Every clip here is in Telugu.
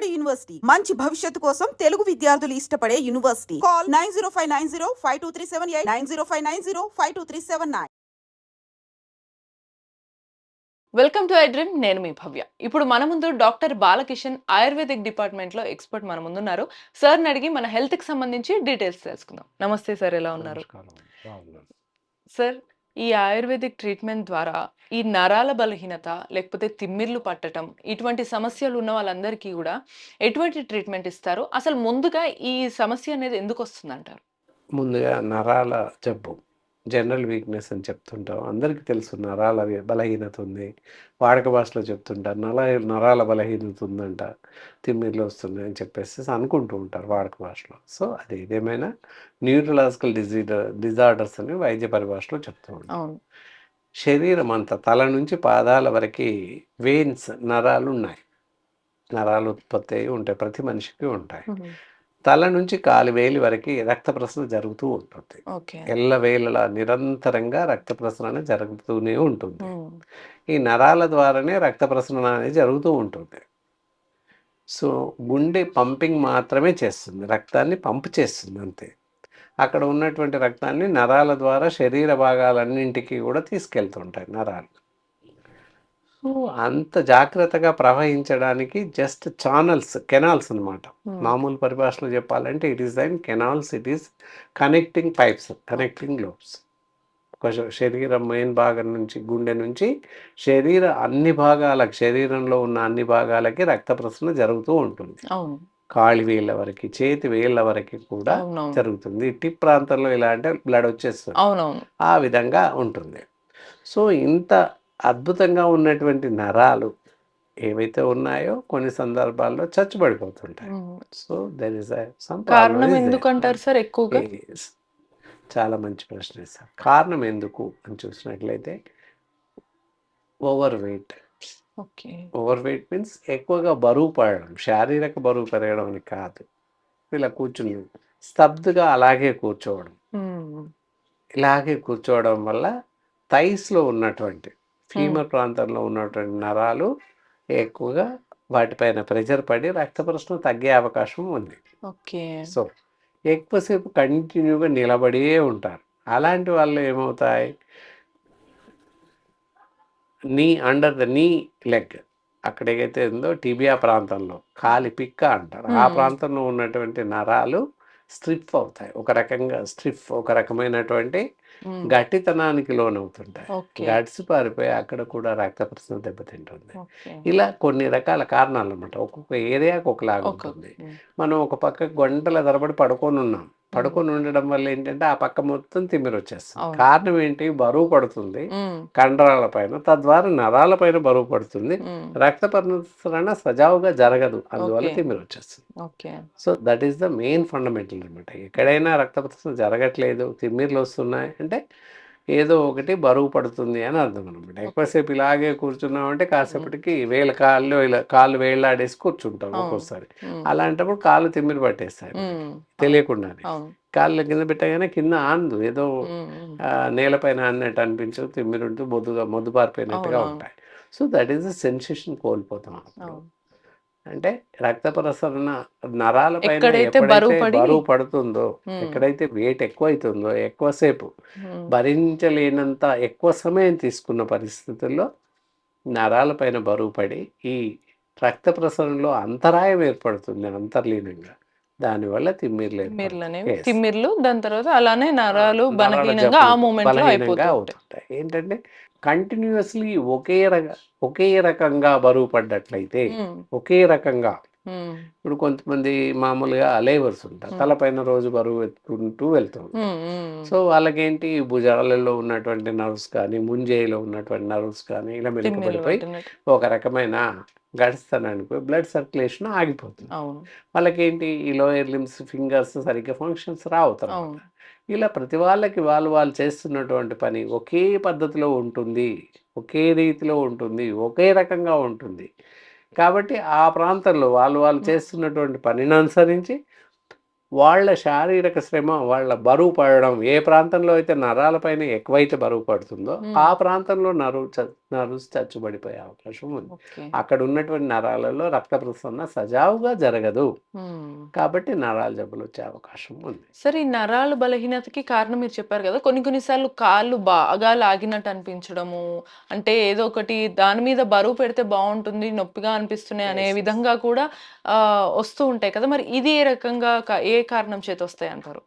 విజయవాడ యూనివర్సిటీ. మంచి భవిష్యత్తు కోసం తెలుగు విద్యార్థులు ఇష్టపడే university. Call nine zero five nine zero five two three seven eight nine zero five nine zero five two three seven nine. Welcome to iDream నేను మీ భవ్య. ఇప్పుడు మన ముందు డాక్టర్ బాలకిషన్ ఆయుర్వేదిక్ డిపార్ట్మెంట్లో ఎక్స్పర్ట్ మన ముందు ఉన్నారు సార్ అడిగి మన హెల్త్కి సంబంధించి డీటెయిల్స్ తెలుసుకుందాం. నమస్తే సార్ ఎలా ఉన్నారు. సార్ ఈ ఆయుర్వేదిక్ ట్రీట్మెంట్ ద్వారా ఈ నరాల బలహీనత లేకపోతే తిమ్మిర్లు పట్టడం ఇటువంటి సమస్యలు ఉన్న వాళ్ళందరికీ కూడా ఎటువంటి ట్రీట్మెంట్ ఇస్తారు? అసలు ముందుగా ఈ సమస్య అనేది ఎందుకు వస్తుంది అంటారు ముందుగా నరాల జబ్బు. జనరల్ వీక్నెస్ అని చెప్తుంటాం అందరికీ తెలుసు నరాల బలహీనత ఉంది. వాడక భాషలో చెప్తుంటారు. నర నరాల బలహీనత ఉందంట. తిమ్మిర్లు వస్తున్నాయి అని చెప్పేసి అనుకుంటూ ఉంటారు వాడక భాషలో. సో అది ఏదేమైనా న్యూరలాజికల్ డిజీజ్ డిజార్డర్స్ అని వైద్య పరిభాషలో చెప్తూ ఉంటాం శరీరం అంతా తల నుంచి పాదాల వరకు వెయిన్స్ నరాలు ఉన్నాయి. నరాలు ఉత్పత్తి అయి ఉంటాయి. ప్రతి మనిషికి ఉంటాయి. తల నుంచి కాలు వేలి వరకు రక్త ప్రసరణ జరుగుతూ ఉంటుంది. ఎల్ల వేళలా నిరంతరంగా రక్త ప్రసరణ జరుగుతూనే ఉంటుంది. ఈ నరాల ద్వారానే రక్త ప్రసరణ అనేది జరుగుతూ ఉంటుంది. సో గుండె పంపింగ్ మాత్రమే చేస్తుంది. రక్తాన్ని పంప్ చేస్తుంది అంతే. అక్కడ ఉన్నటువంటి రక్తాన్ని నరాల ద్వారా శరీర భాగాలన్నింటికి కూడా తీసుకెళ్తుంటాయి నరాలు. సో అంత జాగ్రత్తగా ప్రవహించడానికి జస్ట్ ఛానల్స్ కెనాల్స్ అన్నమాట. మామూలు పరిభాషలో చెప్పాలంటే it is thin canals it is connecting pipes connecting lobes. ఒక శరీరం మెయిన్ భాగం నుంచి గుండె నుంచి శరీర అన్ని భాగాలకు శరీరంలో ఉన్న అన్ని భాగాలకి రక్త ప్రసరణ జరుగుతూ ఉంటుంది. కాళి వేళ్ళ వరకు చేతి వేళ్ళ వరకు కూడా జరుగుతుంది. టిప్ ప్రాంతంలో ఇలా అంటే బ్లడ్ వచ్చేస్తుంది. ఆ విధంగా ఉంటుంది. సో ఇంత అద్భుతంగా ఉన్నటువంటి నరాలు ఏవైతే ఉన్నాయో కొన్ని సందర్భాల్లో చచ్చుబడిపోతుంటాయి. సో దెర్ ఇస్ కారణం ఎందుకు అంటారు సార్ ఎక్కువగా? చాలా మంచి ప్రశ్న సార్. కారణం ఎందుకు అని చూసినట్లయితే over weight okay. Over weight means ఎక్కువగా బరువు పడడం శారీరక బరువు పెరగడం అని కాదు. ఇలా కూర్చుని స్తబ్దుగా అలాగే కూర్చోవడం. ఇలాగే కూర్చోవడం వల్ల థైస్లో ఉన్నటువంటి ఫీమర్ ప్రాంతంలో ఉన్నటువంటి నరాలు ఎక్కువగా వాటిపైన ప్రెషర్ పడి రక్త ప్రశ్న తగ్గే అవకాశం ఉంది. ఓకే. సో ఎక్కువసేపు కంటిన్యూగా నిలబడే ఉంటారు. అలాంటి వాళ్ళు ఏమవుతాయి? నీ అండర్ ద నీ లెగ్ అక్కడ ఏదైతే ఉందో టిబియా ప్రాంతంలో కాలి పిక్క అంటారు. ఆ. ప్రాంతంలో ఉన్నటువంటి నరాలు స్ట్రిప్ అవుతాయి. ఒక రకంగా స్ట్రిప్ ఒక రకమైనటువంటి. గట్టితనానికి లోనవుతుంటాయి. గడిచి పారిపోయి అక్కడ కూడా రక్త ప్రసరణ దెబ్బతింటుంది ఇలా కొన్ని రకాల కారణాలు అనమాట ఒక్కొక్క ఏరియాకి ఒకలాగా ఒక ఉంటుంది. మనం ఒక పక్క గంటల తరబడి పడుకొని ఉన్నాం పడుకొని ఉండడం వల్ల ఏంటంటే ఆ పక్క మొత్తం తిమ్మిరి వచ్చేస్తుంది. కారణం ఏంటి బరువు పడుతుంది. కండరాల పైన తద్వారా నరాల పైన బరువు పడుతుంది. రక్త ప్రసరణ సజావుగా జరగదు అందువల్ల. తిమ్మిరి వచ్చేస్తుంది so that is the main fundamental అనమాట ఎక్కడైనా రక్త ప్రసరణ జరగట్లేదు తిమ్మిర్లు వస్తున్నాయి అంటే ఏదో ఒకటి బరువు పడుతుంది అని అర్థం అనమాట. ఎక్కువసేపు ఇలాగే కూర్చున్నామంటే కాసేపటికి వేల కాళ్ళు ఇలా కాళ్ళు వేళ్ళాడేసి కూర్చుంటాం. ఒక్కోసారి. అలాంటప్పుడు కాళ్ళు తిమ్మిరి పట్టేస్తాయి. తెలియకుండానే. కాళ్ళు కింద పెట్టగానే కింద ఆందు ఏదో. ఆ, నేలపైన అన్నట్టు అనిపించదు తిమ్మిరుంటూ మొద్దుగా మొద్దు పారిపోయినట్టుగా. ఉంటాయి. So that is the sensation కోల్పోతాం అంటే రక్త ప్రసరణ నరాల పైన బరువు పడి- బరువు పడుతుందో. ఎక్కడైతే వెయిట్ ఎక్కువ అవుతుందో ఎక్కువసేపు. భరించలేనంత ఎక్కువ సమయం తీసుకున్న పరిస్థితుల్లో నరాల పైన బరువు పడి ఈ రక్త ప్రసరణలో అంతరాయం ఏర్పడుతుంది అంతర్లీనంగా దానివల్ల తిమ్మిర్లు. తిమ్మిర్లు దాని తర్వాత అలానే నరాలు బలహీనంగా అవుతుంటాయి ఏంటంటే కంటిన్యూస్లీ ఒకే రక ఒకే రకంగా బరువు పడ్డట్లయితే. ఒకే రకంగా. ఇప్పుడు కొంతమంది మామూలుగా లేబర్స్ ఉంటారు. తలపైన రోజు బరువు ఎత్తుకుంటూ వెళ్తుంది. ఉమ్. సో వాళ్ళకేంటి భుజాలలో ఉన్నటువంటి నర్వ్స్ కానీ ముంజేయిలో ఉన్నటువంటి నర్వ్స్ కానీ ఇలా మెరుగుపడిపోయి పట్టినట్టు. ఒక రకమైన గడిస్తానికి బ్లడ్ సర్క్యులేషన్ ఆగిపోతుంది వాళ్ళకేంటి ఈ లోయర్ లిమ్స్ ఫింగర్స్ సరిగ్గా ఫంక్షన్స్ రావు తర్వాత అవును ఇలా ప్రతి వాళ్ళకి వాళ్ళు వాళ్ళు చేస్తున్నటువంటి పని ఒకే పద్ధతిలో ఉంటుంది. ఒకే రీతిలో ఉంటుంది. ఒకే రకంగా ఉంటుంది. కాబట్టి ఆ ప్రాంతంలో వాళ్ళు వాళ్ళు చేస్తున్నటువంటి పనిని అనుసరించి వాళ్ళ శారీరక శ్రమ వాళ్ళ బరువు పడడం ఏ ప్రాంతంలో అయితే నరాలపైన ఎక్కువైతే బరువు పడుతుందో. ఆ ప్రాంతంలో నరువు చ- నర్వ్స్ చచ్చుబడిపోయే అవకాశం ఉంది అక్కడ ఉన్నటువంటి నరాలలో రక్త ప్రసరణ సజావుగా జరగదు. కాబట్టి నరాల జబ్బులు వచ్చే అవకాశం ఉంది సరే ఈ నరాల బలహీనతకి కారణం మీరు చెప్పారు కదా కొన్ని కొన్నిసార్లు కాళ్ళు బాగా లాగినట్టు అనిపించడము అంటే ఏదో ఒకటి దాని మీద బరువు పెడితే బాగుంటుంది నొప్పిగా అనిపిస్తున్నాయి అనే. విధంగా కూడా వస్తూ ఉంటాయి కదా మరి ఇది ఏ రకంగా ఏ కారణం చేత వస్తాయి అంటారు?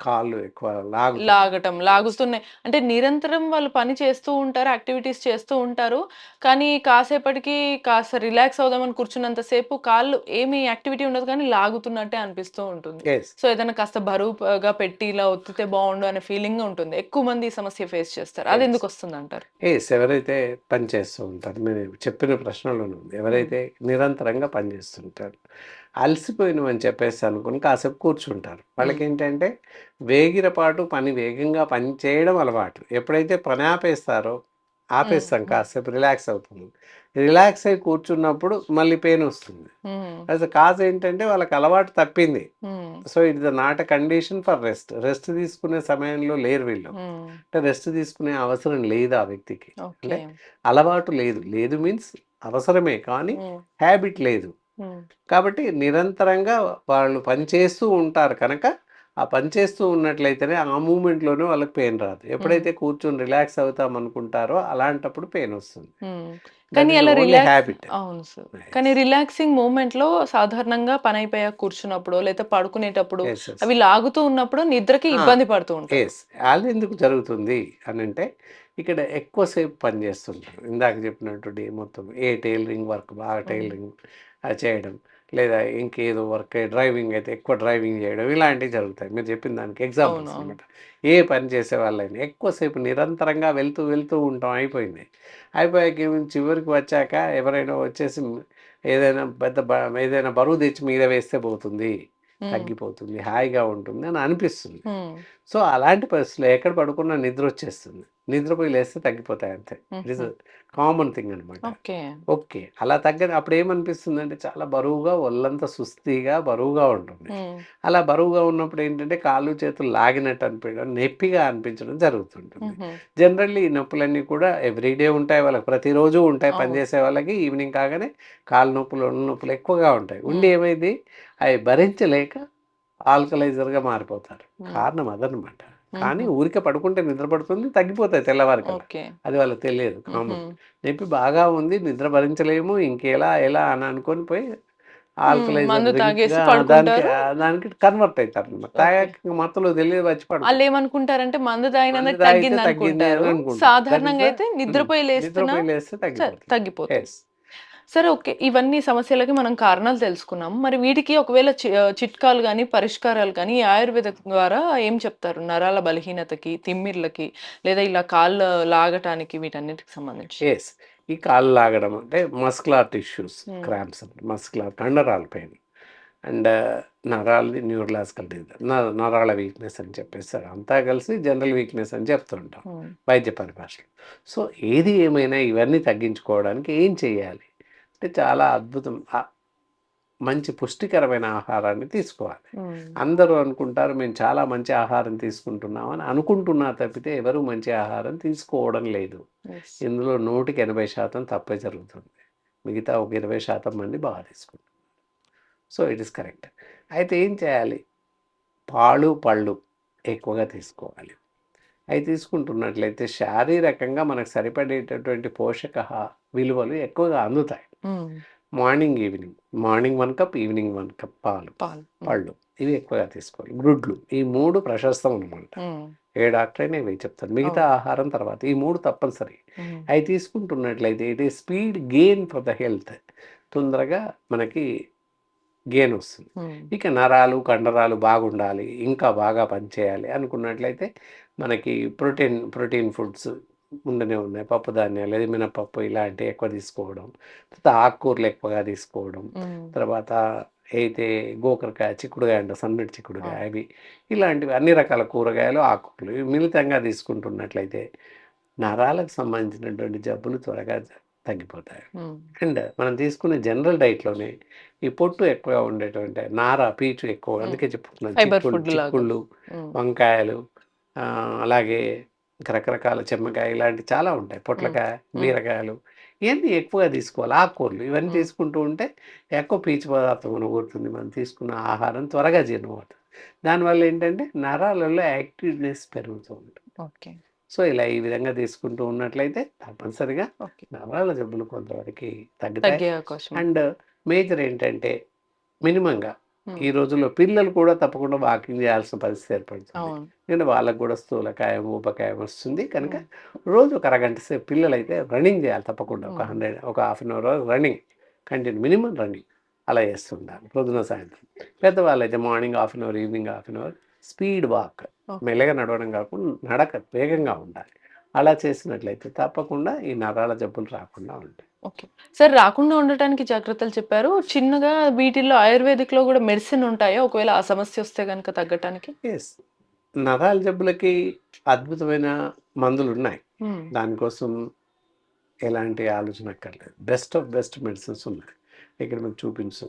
కాళ్ళు ఎక్కువ లాగు లాగటం లాగుతున్నాయి అంటే నిరంతరం వాళ్ళు పని చేస్తూ ఉంటారు యాక్టివిటీస్ చేస్తూ ఉంటారు. కానీ కాసేపటికి కాస్త రిలాక్స్ అవుదామని కూర్చున్నంతసేపు కాళ్ళు ఏమి యాక్టివిటీ ఉండదు కానీ లాగుతున్నట్టే అనిపిస్తూ ఉంటుంది. సో ఏదైనా కాస్త బరువుగా పెట్టి ఇలా ఒత్తితే బాగుండు అనే ఫీలింగ్ ఉంటుంది. ఎక్కువ మంది ఈ సమస్య ఫేస్ చేస్తారు. అది. ఎందుకు వస్తుంది అంటారు? ఎవరైతే పని చేస్తూ ఉంటారు మీరు చెప్పిన ప్రశ్నలో ఎవరైతే నిరంతరంగా పని చేస్తుంటారు అలసిపోయినమని చెప్పేసి అనుకుని కాసేపు కూర్చుంటారు. వాళ్ళకి ఏంటంటే వేగిరపాటు పని వేగంగా పని చేయడం అలవాటు. ఎప్పుడైతే పని ఆపేస్తారో ఆపేస్తాం. కాసేపు రిలాక్స్ అవుతుంది రిలాక్స్ అయి కూర్చున్నప్పుడు మళ్ళీ పెయిన్ వస్తుంది. అసలు కాజ్ ఏంటంటే వాళ్ళకి అలవాటు తప్పింది. So it the not a condition for rest. Rest తీసుకునే సమయంలో లేరు వీళ్ళు. అంటే రెస్ట్ తీసుకునే అవసరం లేదు ఆ వ్యక్తికి? ఓకే. అలవాటు లేదు. లేదు మీన్స్ అవసరమే కానీ హ్యాబిట్ లేదు. కాబట్టి నిరంతరంగా వాళ్ళు పనిచేస్తూ ఉంటారు కనుక ఆ పని చేస్తూ ఉన్నట్లయితేనే ఆ మూమెంట్లోనే వాళ్ళకి పెయిన్ రాదు. ఎప్పుడైతే కూర్చొని రిలాక్స్ అవుతాం అనుకుంటారో అలాంటప్పుడు పెయిన్ వస్తుంది. కానీ అలా రిలాక్స్ హ్యాబిట్. అవును సార్. కానీ రిలాక్సింగ్ మూమెంట్లో సాధారణంగా పని అయిపోయాక కూర్చున్నప్పుడు లేదా పడుకునేటప్పుడు అవి లాగుతూ ఉన్నప్పుడు నిద్రకి ఇబ్బంది పడుతూ ఉంటాయి ఎందుకు జరుగుతుంది అని అంటే ఇక్కడ ఎక్కువసేపు పని చేస్తుంటారు. ఇందాక చెప్పినట్టు డే మొత్తం ఏ టైలరింగ్ వర్క్ బాగా టైలరింగ్ చేయడం. లేదా ఇంకేదో వర్క్ డ్రైవింగ్ అయితే ఎక్కువ డ్రైవింగ్ చేయడం ఇలాంటివి జరుగుతాయి. మీరు చెప్పిన దానికి ఎగ్జాంపుల్స్. అనమాట ఏ పని చేసే వాళ్ళైనా ఎక్కువసేపు నిరంతరంగా వెళ్తూ వెళ్తూ ఉంటాం అయిపోయింది. అయిపోయాక చివరికి వచ్చాక ఎవరైనా వచ్చేసి ఏదైనా పెద్ద ఏదైనా బరువు తెచ్చి మీద వేస్తే పోతుంది తగ్గిపోతుంది హాయిగా ఉంటుంది అని అనిపిస్తుంది. సో అలాంటి పరిస్థితుల్లో ఎక్కడ పడుకున్నా నిద్ర వచ్చేస్తుంది నిద్రపోయి లేస్తే తగ్గిపోతాయి అంతే. ఇట్ ఇస్ కామన్ థింగ్ అనమాట ఓకే. అలా తగ్గ అప్పుడు ఏమనిపిస్తుంది అంటే చాలా బరువుగా ఒళ్ళంతా సుస్థిగా బరువుగా ఉంటుంది. అలా బరువుగా ఉన్నప్పుడు ఏంటంటే కాళ్ళు చేతులు లాగినట్టు అనిపించడం నొప్పిగా అనిపించడం జరుగుతుంటుంది. జనరల్లీ ఈ నొప్పులన్నీ కూడా ఎవ్రీడే ఉంటాయి వాళ్ళకి. ప్రతిరోజు ఉంటాయి. పనిచేసే వాళ్ళకి. ఈవినింగ్ కాగానే కాళ్ళ నొప్పులు ఒళ్ళు నొప్పులు ఎక్కువగా ఉంటాయి. ఉండి. ఏమైంది? అవి భరించలేక ఆల్కలైజర్గా మారిపోతారు. కారణం అదనమాట కానీ ఊరికే పడుకుంటే నిద్ర పడుతుంది తగ్గిపోతాయి తెల్లవారికి అది వాళ్ళకి తెలియదు కామన్. నొప్పి బాగా ఉంది నిద్ర భరించలేము ఇంకెలా ఎలా అని అనుకొని పోయి. దానికి కన్వర్ట్ అవుతారు అనమాట. తాగాక మత్తులో తెలియదు వచ్చి వాళ్ళు ఏమనుకుంటారంటే మందు తాగినందుకు తగ్గింది అనుకుంటారు. సాధారణంగా అయితే నిద్రపోయి లేస్తే తగ్గిపోతుంది. సరే ఓకే. ఇవన్నీ సమస్యలకి మనం కారణాలు తెలుసుకున్నాం. మరి వీటికి ఒకవేళ చిట్కాలు కానీ పరిష్కారాలు కానీ ఆయుర్వేద ద్వారా ఏం చెప్తారు? నరాల బలహీనతకి తిమ్మిర్లకి లేదా ఇలా కాళ్ళు లాగటానికి వీటన్నిటికి సంబంధించి? ఎస్ ఈ కాళ్ళు లాగడం అంటే మస్కులార్ టిష్యూస్. క్రాంప్స్ అంటే. మస్కులార్ కండరాల పెయిన్. అండ్ నరాలది న్యూరలాజికల్ నరాల వీక్నెస్ అని చెప్పేస్తారు. అంతా కలిసి జనరల్ వీక్నెస్ అని చెప్తుంటాం వైద్య పరిభాషలో. సో ఏది ఏమైనా ఇవన్నీ తగ్గించుకోవడానికి ఏం చేయాలి? అంటే చాలా అద్భుతం. మంచి పుష్టికరమైన ఆహారాన్ని తీసుకోవాలి. అందరూ అనుకుంటారు మేము చాలా మంచి ఆహారం తీసుకుంటున్నామని అనుకుంటున్నారు తప్పితే ఎవరు మంచి ఆహారం తీసుకోవడం లేదు. ఇందులో నూటికి ఎనభై శాతం తప్పే జరుగుతుంది. మిగతా ఒక ఇరవై శాతం మంది బాగా తీసుకుంటారు సో ఇట్ ఇస్ కరెక్ట్. అయితే ఏం చేయాలి? పాలు పళ్ళు ఎక్కువగా తీసుకోవాలి. అవి తీసుకుంటున్నట్లయితే శారీరకంగా మనకు సరిపడేటటువంటి పోషక విలువలు ఎక్కువగా అందుతాయి. Morning evening. Morning one cup evening one cup పాలు. పళ్ళు. ఇవి ఎక్కువగా తీసుకోవాలి. గుడ్లు. ఈ మూడు ప్రశస్తం అనమాట ఏ డాక్టర్ అయినా ఇవి చెప్తారు. మిగతా ఆహారం తర్వాత ఈ మూడు తప్పనిసరి. అవి తీసుకుంటున్నట్లయితే ఇది speed gain for the health. తొందరగా మనకి గెయిన్ వస్తుంది. ఇక నరాలు కండరాలు బాగుండాలి ఇంకా బాగా పనిచేయాలి అనుకున్నట్లయితే మనకి ప్రోటీన్ ప్రోటీన్ ఫుడ్స్ ఉండనే ఉన్నాయి. పప్పు ధాన్యాలు లేదా మినపప్పు ఇలాంటివి ఎక్కువ తీసుకోవడం తర్వాత ఆకుకూరలు ఎక్కువగా తీసుకోవడం తర్వాత అయితే గోకరకాయ చిక్కుడుకాయ అంటే సన్నటి చిక్కుడుకాయ అవి. ఇలాంటివి అన్ని రకాల కూరగాయలు ఆకుకూరలు ఇవి మిళితంగా తీసుకుంటున్నట్లయితే నరాలకు సంబంధించినటువంటి జబ్బులు త్వరగా తగ్గిపోతాయి. అండ్ మనం తీసుకునే జనరల్ డైట్లోనే ఈ పొట్టు ఎక్కువగా ఉండేటువంటి నార పీచు ఎక్కువ అందుకే చెప్పుకున్నాను చిక్కుళ్ళు వంకాయలు అలాగే ఇంకా రకరకాల చెమ్మకాయ ఇలాంటి చాలా ఉంటాయి. పొట్లకాయ బీరకాయలు ఇవన్నీ ఎక్కువగా తీసుకోవాలి. ఆకుకూరలు ఇవన్నీ. తీసుకుంటూ ఉంటే ఎక్కువ పీచు పదార్థం కొనుగోడుతుంది మనం తీసుకున్న ఆహారం త్వరగా జీర్ణమవుతుంది. దానివల్ల ఏంటంటే నరాలలో యాక్టివ్నెస్ పెరుగుతూ ఉంటుంది. ఓకే. సో ఇలా ఈ విధంగా తీసుకుంటూ ఉన్నట్లయితే తప్పనిసరిగా నరాల జబ్బులు కొంతవరకు తగ్గుతాయి. అండ్ మేజర్ ఏంటంటే మినిమంగా ఈ రోజుల్లో పిల్లలు కూడా తప్పకుండా వాకింగ్ చేయాల్సిన పరిస్థితి ఏర్పడుతుంది. నేను వాళ్ళకు కూడా స్థూలకాయం ఊపకాయం వస్తుంది. కనుక రోజు ఒక అరగంట సేపు పిల్లలు అయితే రన్నింగ్ చేయాలి తప్పకుండా. ఒక. హండ్రెడ్ ఒక half an hour running continue minimum running అలా చేస్తుండాలి పొద్దున సాయంత్రం. పెద్దవాళ్ళు అయితే morning half an hour evening half an hour speed walk. మెల్లగా నడవడం కాకుండా నడక వేగంగా ఉండాలి. అలా చేసినట్లయితే తప్పకుండా ఈ నరాల జబ్బులు రాకుండా ఉంటాయి. ఓకే. సార్ రాకుండా ఉండటానికి జాగ్రత్తలు చెప్పారు. చిన్నగా వీటిల్లో ఆయుర్వేదిక్లో కూడా మెడిసిన్ ఉంటాయా? ఒకవేళ ఆ సమస్య వస్తే కనుక తగ్గటానికి? ఎస్ నరాల జబ్బులకి అద్భుతమైన మందులు ఉన్నాయి దానికోసం ఎలాంటి ఆలోచన అక్కర్లేదు. బెస్ట్ ఆఫ్ బెస్ట్ మెడిసిన్స్ ఉన్నాయి. ఇక్కడ మీకు చూపించు.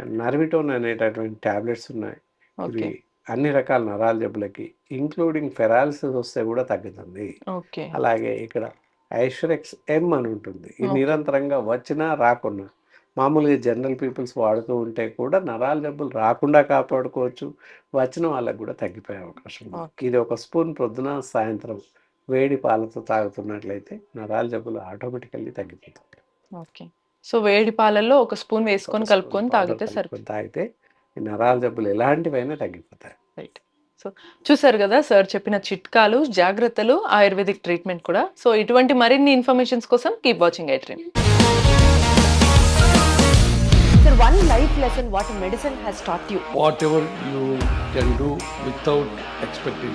నర్విటోన్ అనేటటువంటి ట్యాబ్లెట్స్ ఉన్నాయి. ఇవి అన్ని రకాల నరాల జబ్బులకి ఇంక్లూడింగ్ ఫెరాలిసిస్ వస్తే కూడా తగ్గుతుంది. ఓకే. అలాగే ఇక్కడ ఐశ్వరెక్స్ ఎం అని ఉంటుంది. ఇది. నిరంతరంగా వచ్చినా రాకున్నా. మామూలుగా జనరల్ పీపుల్స్ వాడుతూ ఉంటే కూడా నరాల జబ్బులు రాకుండా కాపాడుకోవచ్చు. వచ్చిన వాళ్ళకి కూడా తగ్గిపోయే అవకాశం ఉంది. ఇది ఒక స్పూన్ ప్రొద్దున సాయంత్రం వేడి పాలతో తాగుతున్నట్లయితే నరాల జబ్బులు ఆటోమేటికల్లీ తగ్గిపోతాయి. ఓకే. సో వేడి పాలల్లో ఒక స్పూన్ వేసుకొని కలుపుకొని తాగితే సరిపోతుంది. తాగితే ఈ నరాల జబ్బులు ఎలాంటివైనా తగ్గిపోతాయి. రైట్. సో చూసారు కదా సార్ చెప్పిన చిట్కాలు జాగ్రత్తలు ఆయుర్వేదిక్ ట్రీట్మెంట్ కూడా సో ఇటువంటి మరిన్ని ఇన్ఫర్మేషన్స్ కోసం keep watching iDream Sir, one life lesson what medicine has taught you. whatever you can do without expecting.